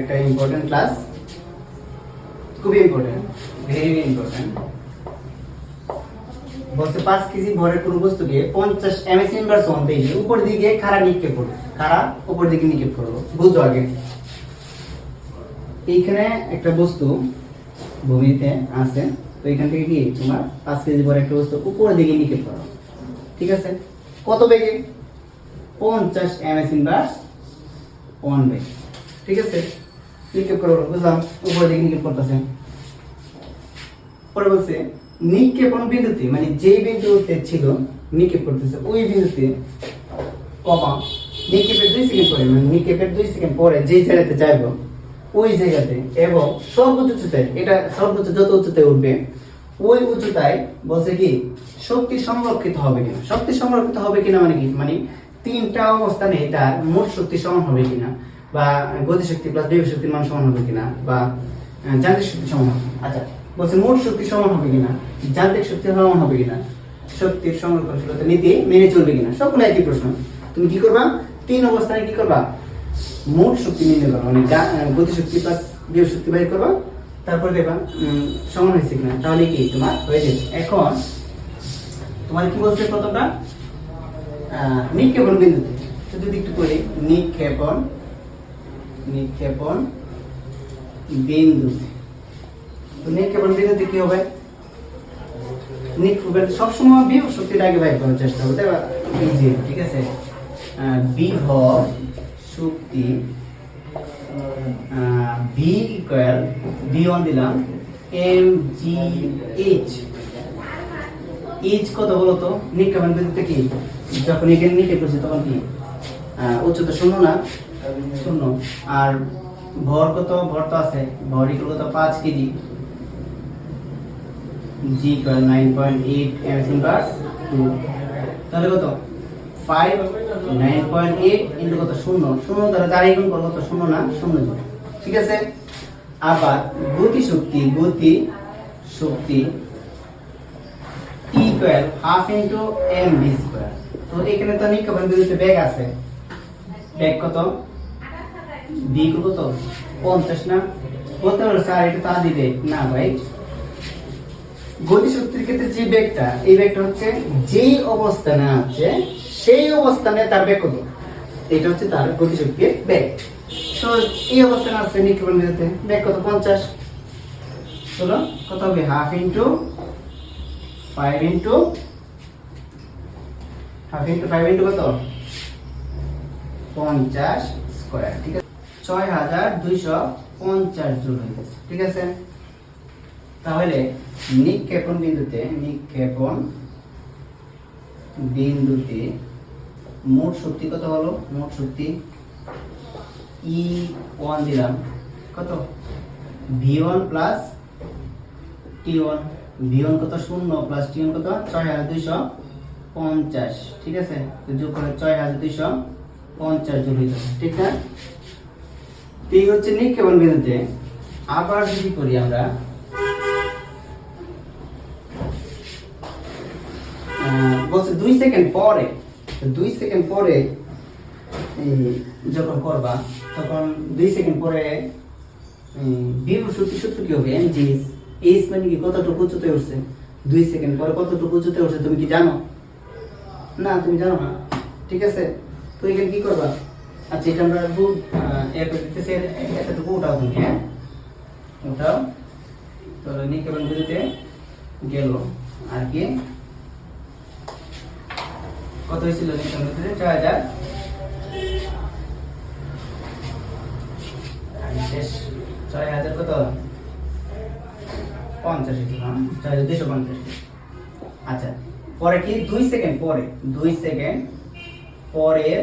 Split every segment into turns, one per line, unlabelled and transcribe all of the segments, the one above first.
একটা important class খুবই important very important বলছে, পাঁচ কেজি ভরের কোনো বস্তুকে পঞ্চাশ এমএস ইনভার্স ওয়ান পেজে উপর দিকে খাড়া নিক্ষেপ করব। খাড়া উপর দিকে নিক্ষেপ করব। বুঝো আগে? এইখানে একটা বস্তু ভূমিতে আছে, তো এখান থেকে কি তোমার পাঁচ কেজি ভরের একটা বস্তু উপরের দিকে নিক্ষেপ করো। ঠিক আছে? কত বেগে? পঞ্চাশ এমএস ইনভার্স ওয়ান বেগ। ঠিক আছে? নিক্ষেপ করো বুঝলাম? উপরের দিকে নিক্ষেপ করতেছে। পরে বলছে নিক্ষেপণ বিন্দুতে? মানে যে বিন্দুতে ছিল, নিক্ষেপ করতেছে, ওই বিন্দুতে। কমা নিক্ষেপের দুই সেকেন্ড পরে মানে নিক্ষেপের দুই সেকেন্ড পরে যে জায়গাতে যাইব, ওই জায়গাতে, এবং সর্বোচ্চ উচ্চতায়, এটা সর্বোচ্চ যত উচ্চতায় উঠবে, ওই উচ্চতায় বলছে কি, শক্তি সংরক্ষিত হবে কিনা। শক্তি সংরক্ষিত হবে কিনা মানে কি? মানে তিনটা অবস্থানে তার মোট শক্তি সমান হবে কিনা। বা গতিশক্তি প্লাস বিভব শক্তির মান সমান হবে কিনা বা যান্ত্রিক শক্তি সমান হবে আচ্ছা। বলছে মোট শক্তি সমান হবে কিনা যান্ত্রিক শক্তি সমান হবে কিনা শক্তির সংরক্ষণশীলতা নীতি মেনে চলবে কিনা সবগুলো একই প্রশ্ন। তুমি কি করবা? তিন অবস্থানে কি করবা? মোট শক্তি নির্ণয় করবা মানে গতিশক্তি প্লাস বিভব শক্তি বাইর করবা তারপরে দেখবা সমান হয়েছে কিনা তাহলে কি তোমার হয়ে যাবে। এখন তোমার কি বলছে কতটা আহ, নিক্ষেপণ বিন্দুতে। যদি একটু করি নিক্ষেপণ নিক্ষেপণ বিন্দুতে। তো নিক্ষেপণ বিন্দুতে কি হবে? নিক্ষেপণ সবসময় বিভব শক্তির আগে বাইর করার চেষ্টা করতে ইজি ঠিক আছে? বিভব শক্তি ভি ইকুয়াল ভি ওয়ান দিলাম এম জি এইচ এইচ কত বলো তো? নিক্ষেপণ বিন্দুতে কি? যখন এখানে নিক্ষেপ করছে তখন কি? উচ্চতা শূন্য না? শূন্য। আর ভর কত? ভর তো আছে। ভর ইকুয়াল কত? পাঁচ KG. G equal nine point eight M inverse two তাহলে কত? Five nine point eight into কত? শূন্য। শূন্য দ্বারা যারাই গুণ করব কত শূন্য না? শূন্য জন ঠিক আছে? আবার গতি শক্তি গতি শক্তি T equal half into M V square তো এখানে তো নিক্ষেপণ বেগ আছে। বেগ কত? বি কত পঞ্চাশ না বলতে পারো স্যার এটা তা দিবে। না ভাই। গতিশক্তির ক্ষেত্রে যে বেগটা এই বেগটা হচ্ছে যেই অবস্থানে আছে, সেই অবস্থানে তার বেগ কত? এটা হচ্ছে তার গতিশক্তির বেগ তো এই অবস্থানে আছে নিক্ষেপণ বিরুদ্ধে বেগ কত? পঞ্চাশ। চলো, কত হবে? Half into five into, half into five into কত? পঞ্চাশ স্কোয়ার, ঠিক আছে? ছয় হাজার দুইশো পঞ্চাশ জুল হয়ে গেছে, ঠিক আছে? তাহলে নিক্ষেপণ বিন্দুতে নিক্ষেপণ বিন্দুতে মোট শক্তি কত হলো? মোট শক্তি ই ওয়ান দিলাম। কত? V one plus T one V one কত? শূন্য প্লাস টি ওয়ান কত? ছয় হাজার দুইশো পঞ্চাশ, ঠিক আছে? যোগ করে ছয় হাজার দুইশো পঞ্চাশ জুল হয়ে যাবে, ঠিক না? এই হচ্ছে নিক্ষেপণ বিন্দুতে আবার যদি করি আমরা বলছে দুই সেকেন্ড পরে দুই সেকেন্ড পরে যখন করবা, তখন দুই সেকেন্ড পরে বিভব শক্তি সূত্র কি হবে? এম জি এইচ মানে কি কতটুকু উচ্চতে উঠছে? দুই সেকেন্ড পরে কতটুকু উচ্চতে উঠছে, তুমি কি জানো? না, তুমি জানো না। ঠিক আছে? তো এখানে কি করবা? আচ্ছা এটা আমরা গুড এরপর দিতেছি এতটুকু উঠাও তুমি হ্যাঁ? উঠাও তো নিকেবন বিরুদ্ধে গেল। আর কি? কত হয়েছিল নিকেবন বিরুদ্ধে ছয় হাজার। শেষ ছয় হাজার কত? পঞ্চাশ হ্যাঁ? ছয় হাজার দুইশো পঞ্চাশ। আচ্ছা পরে কি? দুই সেকেন্ড, পরে। দুই সেকেন্ড, পরের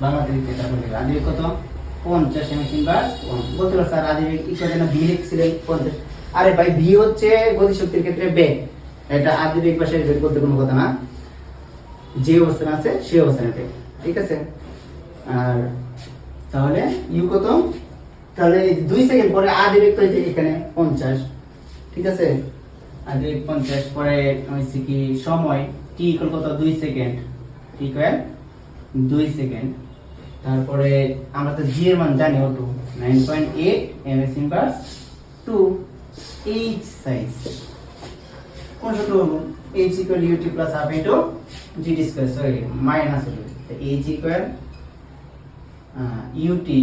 বা আদি বেগ বাংলাতে লিখতে তারপর লিখবে। আদি বেগ কত? পঞ্চাশ এম এস ইনভার্স বলতে পারো স্যার আদি ইকুয়েশনে ভি লিখছিলেন পঞ্চাশ। আরে ভাই ভি হচ্ছে গতিশক্তির ক্ষেত্রে বেগ। এটা আদি বেগ বা শেষ বেগ কোনো কথা না। যে অবস্থানে আছে সেই অবস্থানে বেগ। ঠিক আছে? আর তাহলে ইউ কত? তাহলে দুই সেকেন্ড পরে আদি বেগ তো এখানে পঞ্চাশ। ঠিক আছে? আদি বেগ পঞ্চাশ পরে হয়েছে কি সময় টি ইকুয়াল কত? দুই সেকেন্ড। টি ইকুয়াল দুই সেকেন্ড। তারপরে আমরা তো জি এর মান জানি ওটু nine point eight M S inverse two H size কোন সূত্র বলব H equal UT plus half into GT square sorry minus হলো H equal UT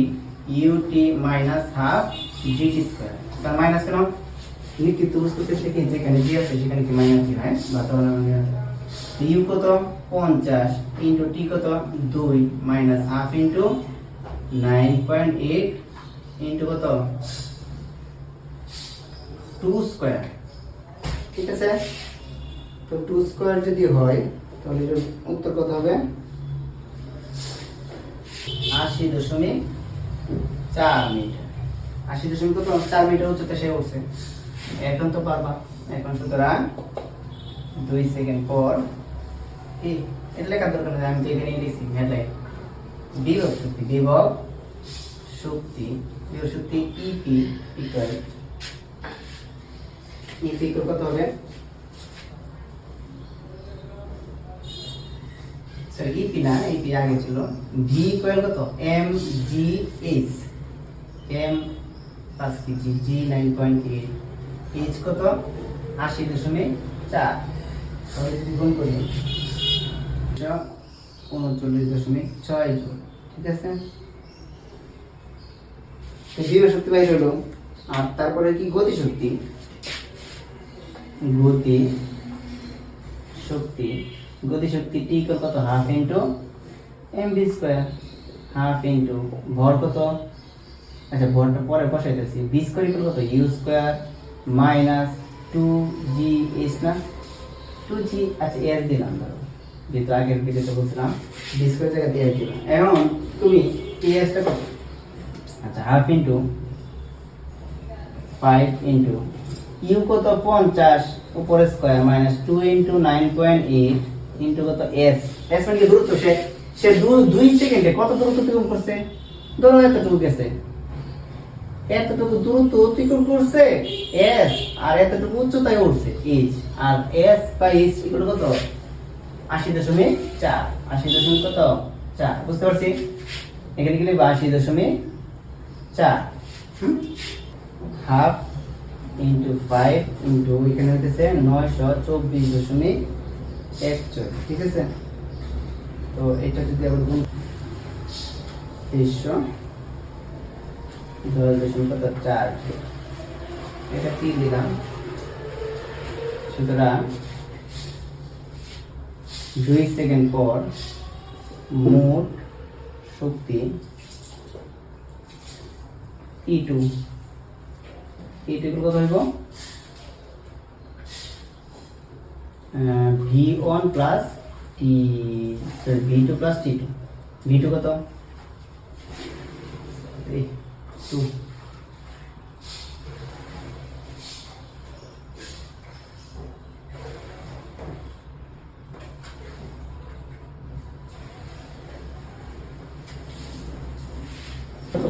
UT minus half GT square sir minus কেন? নিশ্চিত বস্তুতে থেকে যেখানে জি আছে, সেখানে কি মাইনাস জি হয় বাতাবরণ ইউ কত? পঞ্চাশ ইন্টু টি কত? দুই minus half into nine point eight into কত? টু স্কোয়ার ঠিক আছে? তো টু স্কোয়ার যদি হয়, তাহলে উত্তর কত হবে? আশি দশমিক চার মিটার আশি দশমিক কত? চার মিটার উচ্চতা সে উঠছে এখন তো পারবা। এখন সুতরাং দুই সেকেন্ড পর কি এটা লেখার দরকার নেই আমি তো এখানে লিখছি হেডলাইন বিভব শক্তি বিভব শক্তি ইপি ইকুয়াল ইপি ইকুয়াল কত হবে সরি ইপি না ইপি আগে ছিল ভি ইকুয়াল কত এম জি এইচ এম পাঁচ KG G nine point eight H কত আশি দশমিক চার তাহলে যদি গুণ করি উনচল্লিশ দশমিক ছয় জুল, ঠিক আছে? তো শক্তি বাইরে হলো, আর তারপরে কি গতি শক্তি? গতি শক্তি গতি শক্তি টি কত? Half into M V square half into ভর কত? আচ্ছা ভরটা পরে বসাইতেছি বি স্কোয়ার ইকুয়াল কত? U square minus two G H না? টু জি আচ্ছা এস দিলাম ধরো। যেহেতু আগের ভিডিওতে বলছিলাম স্কোয়ার জায়গাতে এস দিলাম এখন তুমি এসটা কত আচ্ছা half into five into U কত পঞ্চাশ, উপরে square minus two into nine point eight into কত এস এস মানে কি দূরত্ব? সে সে দুই সেকেন্ডে কত দূরত্ব অতিক্রম করছে? ধরো এতটুকু গেছে। এতটুকু দূরত্ব অতিক্রম করছে এস আর এতটুকু উচ্চতায় উঠছে এইচ আর এস বা এইচ কত? আশি দশমিক চার। আশি দশমিক কত? চার। বুঝতে পারছি? এখানে গেলে আশি দশমিক চার। হাফ ইন্টু ফাইভ ইন্টু এখানে হইতেছে নয়শো চব্বিশ দশমিক একচল্লিশ। ঠিক আছে? তো এটা যদি আবার গুণ তেইশশো দশ দশমিক কত? চার। এটা কি দিলাম? সুতরাং দুই সেকেন্ড পর মোট শক্তি ই টু ই টু কত হইব? V one plus T V two plus T two V two কত? টু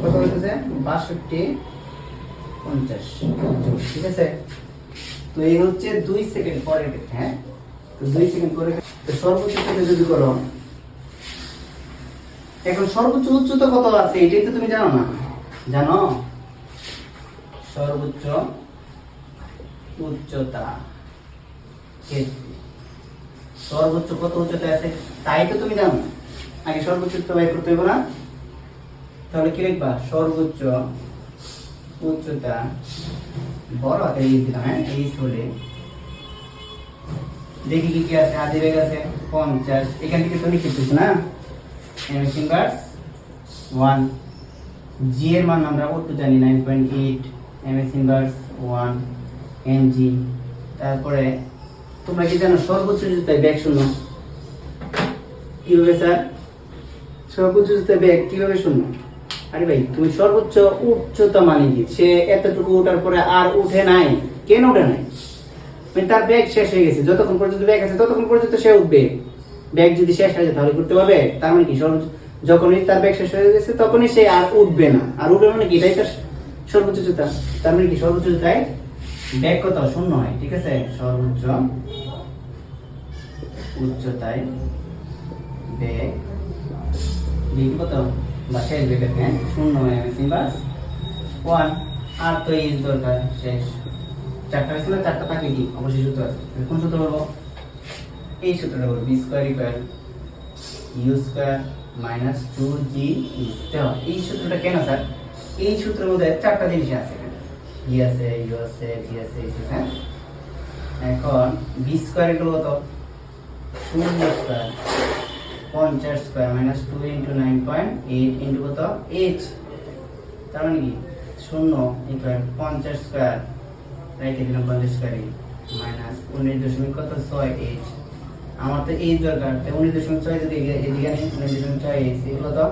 কত কত বাষট্টি, পঞ্চাশ। ঠিক আছে? তো এই হচ্ছে দুই সেকেন্ড পরে হ্যাঁ? তো দুই সেকেন্ড পরে তো সর্বোচ্চ যদি করো, এখন সর্বোচ্চ উচ্চতা কত আছে? এটাই তো তুমি জানো না। জানো? সর্বোচ্চ উচ্চতা। সর্বোচ্চ কত উচ্চতা আছে? তাই তো তুমি জানো। আগে সর্বোচ্চ উচ্চতা বের করতে হবে না? তাহলে কি লিখবা? সর্বোচ্চ উচ্চতা বড় হাতে দিলাম হ্যাঁ? এই হলে দেখি কি কি আছে আদি বেগ আছে, পঞ্চাশ। এখান থেকে তো লিখে দিচ্ছ না? ইনভার্স ওয়ান জি এর মান আমরা কত জানি? Nine point eight M S inverse one M G তারপরে, তোমরা কি জানো, সর্বোচ্চ উচ্চতায় ব্যাগ শূন্য? কীভাবে স্যার? সর্বোচ্চ উচ্চতায় ব্যাগ কীভাবে শূন্য? আরে ভাই, তুমি সর্বোচ্চ উচ্চতা মানে কি সে এতটুকু ওঠার পরে আর উঠে নাই। কেন উঠে নাই? মানে তার ব্যাগ শেষ হয়ে গেছে। যতক্ষণ পর্যন্ত ব্যাগ আছে, ততক্ষণ পর্যন্ত সে উঠবে। ব্যাগ যদি শেষ হয়ে যায়, তাহলে করতে পারবে? তার মানে কি? সর্বোচ্চ যখনই তার ব্যাগ শেষ হয়ে গেছে, তখনই সে আর উঠবে না। আর উঠবে মানে কি? এটাই তার সর্বোচ্চ উচ্চতা তার মানে কি? সর্বোচ্চ উচ্চতায় ব্যাগ কত? শূন্য হয়, ঠিক আছে? সর্বোচ্চ উচ্চতায় ব্যাগ কত? বা শেষ বেগের হ্যাঁ শূন্য গেছে বাস। ওয়ান। আর তো এই দরকার শেষ। চারটা হয়েছিল চারটা থাকে কি? অবশ্যই সূত্র আছে। কোন সূত্র বলব? এই সূত্রটা বলব। B square equal U square minus two G এই সূত্রটা কেন স্যার? এই সূত্রের মধ্যে চারটা জিনিস আছে ই আছে ইউ আছে জি আছে আছে, হ্যাঁ? এখন বি স্কোয়ার এগুলো কত? শূন্য স্কোয়ার। পঞ্চাশ square minus two into nine point eight into কত? এইচ তার মানে কি? শূন্য ইকুয়াল পঞ্চাশ স্কোয়ার রেখে দিলাম পঞ্চাশ স্কোয়ারে মাইনাস উনিশ দশমিক কত? ছয় এইচ আমার তো এইচ দরকার। তো উনিশ দশমিক ছয় যদি এদিকে আনি, উনিশ দশমিক ছয় এইচ এগুলো তো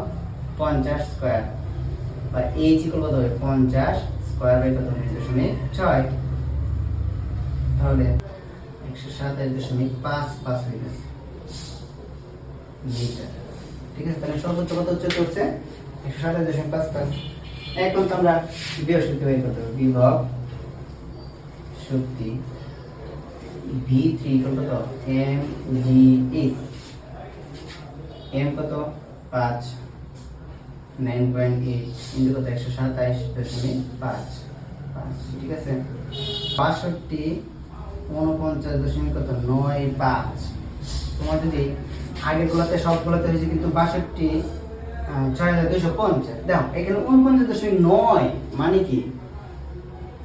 পঞ্চাশ স্কোয়ার বা এইচ ইকুয়াল কত হবে? পঞ্চাশ স্কোয়ার বাই কত? উনিশ দশমিক ছয়। তাহলে একশো সাতাশ দশমিক পাঁচ পাঁচ হয়ে গেছে। ঠিক আছে, তাহলে সর্বোচ্চ কত উচ্চ করছে একশো সাতাশ দশমিক পাঁচ পাঁচ। এখন তো আমরা বৃহস্পতি বের করতে হবে বিভব শক্তি ভি থ্রি কত? এম জি এইচ এম কত? পাঁচ। নাইন পয়েন্ট এইট ইন্টু কত? একশো সাতাইশ দশমিক পাঁচ। পাঁচ, ঠিক আছে? বাষট্টি, উনপঞ্চাশ দশমিক কত? নয় পাঁচ। তোমার যদি আগের গুলোতে সবগুলোতে হয়েছে কিন্তু বাষট্টি ছয় হাজার দুইশো পঞ্চাশ। দেখো, এখানে উনপঞ্চাশ দশমিক নয় মানে কি?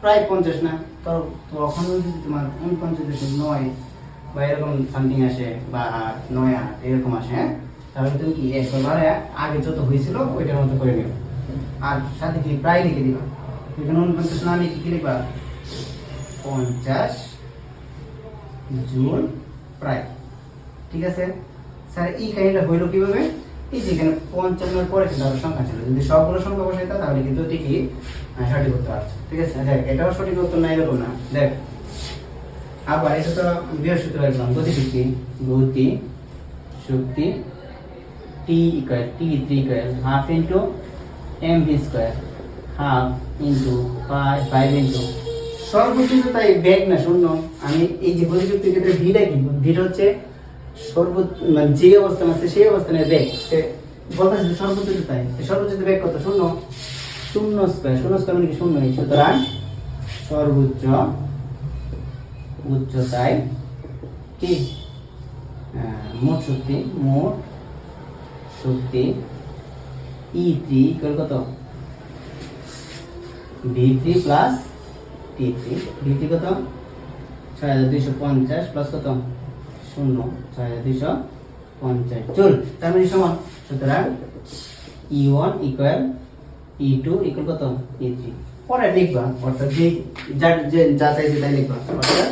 প্রায় পঞ্চাশ না? তো তখন যদি তোমার উনপঞ্চাশ দশমিক নয় বা এরকম সামথিং আসে বা আট, নয়, আট, এরকম আসে হ্যাঁ? তাহলে তুমি কি একবারে আগে যত হয়েছিল ওইটার মতো করে নেবে আর সাথে কি প্রায় লিখে দিবা? এখানে উনপঞ্চাশ না লিখে কি লিখবা? পঞ্চাশ জুন প্রায়। ঠিক আছে? স্যার এই কাহিনীটা হইল কীভাবে? এই যে এখানে পঞ্চান্নের পরে কিন্তু সংখ্যা ছিল। যদি সবগুলো সংখ্যা বসাইতো, তাহলে কিন্তু ঠিকই সঠিক উত্তর আসছে। ঠিক আছে? দেখ, এটাও সঠিক উত্তর না এরকম না। দেখ, আবার এটা তো বৃহস্পতি রাখলাম গতি শক্তি গতি শক্তি T equal T three equal half into M V square half into five five into সর্বোচ্চ তাই ব্যাগ না, শূন্য। আমি এই যে গতি শক্তির ক্ষেত্রে ভিটা কি? ভিটা হচ্ছে সর্বোচ্চ মানে যে অবস্থান আছে সেই অবস্থানের ব্যাগ বলতেছে যে সর্বোচ্চ তাই। সর্বোচ্চ তো ব্যাগ কত? শূন্য। শূন্য স্কোয়ার। শূন্য স্কোয়ার মানে কি? শূন্য সুতরাং সর্বোচ্চ উচ্চতায় কি? মোট শক্তি মোট শক্তি ই থ্রি ইকুয়াল কত? V three plus T three V three কত? ছয় হাজার দুইশো পঞ্চাশ প্লাস কত? শূন্য, ছয় হাজার দুইশো পঞ্চাশ। চল, তার মানে সমান। সুতরাং E one equal E two equal কত? ই থ্রি পরে লিখবা, অর্থাৎ যে যা যে যা চাইছে তাই লিখবা। অর্থাৎ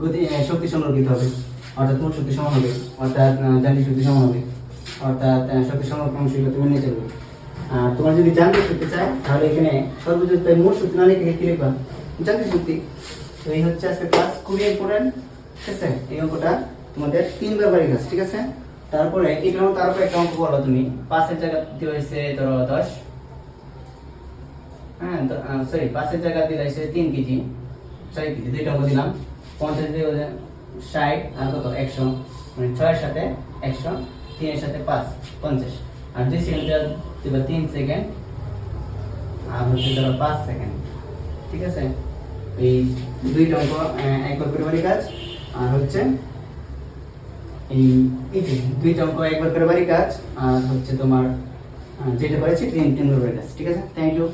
গতি শক্তি সংরক্ষিত হবে। অর্থাৎ মোট শক্তি সমান হবে। অর্থাৎ যান্ত্রিক শক্তি সমান হবে। অর্থাৎ শক্তি সংরক্ষণশীল তুমি নিয়ে চলবে। আর তোমার যদি যান্ত্রিক শক্তি চাই তাহলে এখানে সর্বোচ্চ তাই মোট শক্তি না লিখে কি লিখবা? যান্ত্রিক শক্তি। তো এই হচ্ছে আজকে ক্লাস খুবই ইম্পর্টেন্ট ঠিক আছে? এই অঙ্কটা তোমাদের তিনবার বাড়ি গেছে, ঠিক আছে? তারপরে এটার মতো তারপরে একটা অঙ্ক বলো তুমি। পাঁচের জায়গা দিয়ে হয়েছে, ধরো, দশ। হ্যাঁ সরি পাঁচের জায়গা দিলে হয়েছে তিন কেজি। ছয় কেজি, দুইটা অঙ্ক দিলাম। পঞ্চাশ দিয়ে ষাট, আর কত? একশো। মানে ছয়ের সাথে একশো, তিনের সাথে পাঁচ, পঞ্চাশ। আর দুই সেকেন্ড দিবা তিন সেকেন্ড আর হচ্ছে ধরো পাঁচ সেকেন্ড ঠিক আছে? এই দুইটা অঙ্ক একবার বাড়ি কাজ। আর হচ্ছে এই একবার করে বাড়ি কাজ, আর হচ্ছে তোমার যেটা করেছি তিন বাড়ি কাজ, ঠিক আছে? Thank you